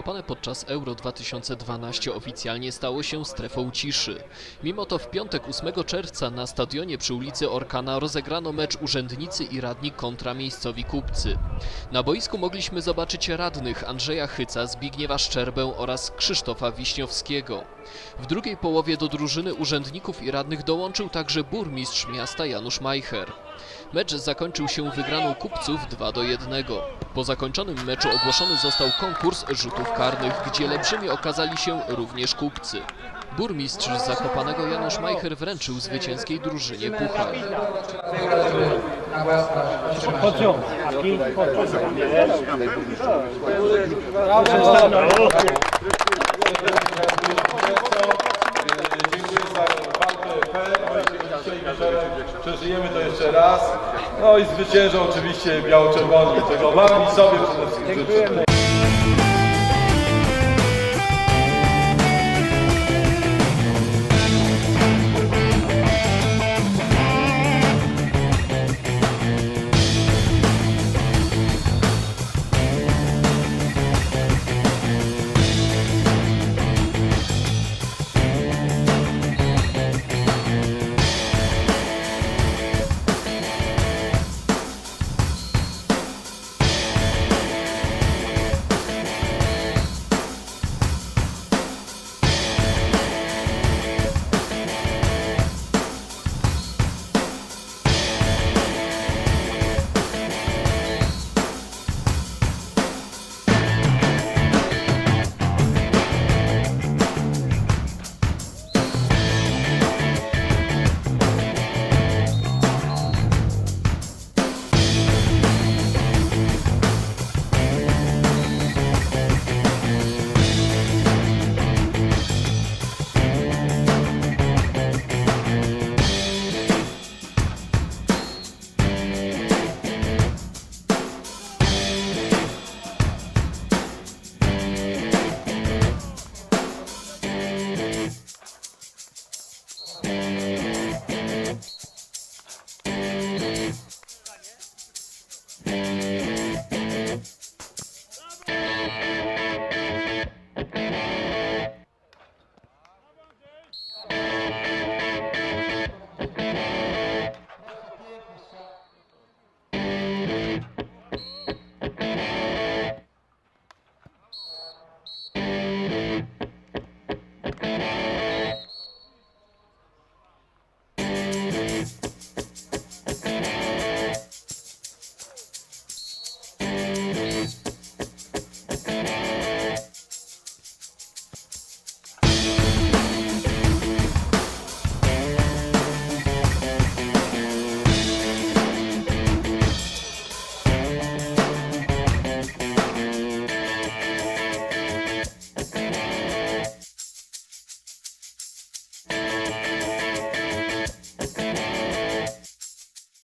pole podczas Euro 2012 oficjalnie stało się strefą ciszy. Mimo to w piątek 8 czerwca na stadionie przy ulicy Orkana rozegrano mecz urzędnicy i radni kontra miejscowi kupcy. Na boisku mogliśmy zobaczyć radnych Andrzeja Chyca, Zbigniewa Szczerbę oraz Krzysztofa Wiśniowskiego. W drugiej połowie do drużyny urzędników i radnych dołączył także burmistrz miasta Janusz Majcher. Mecz zakończył się wygraną kupców 2 do 1. Po zakończonym meczu ogłoszony został konkurs rzutów karnych, gdzie lepszymi okazali się również kupcy. Burmistrz Zakopanego Janusz Majcher wręczył zwycięskiej drużynie puchar. Pociąg. Przeżyjemy to jeszcze raz. No i zwyciężą oczywiście biało-czerwoni, czego wam i sobie przede wszystkim życzę.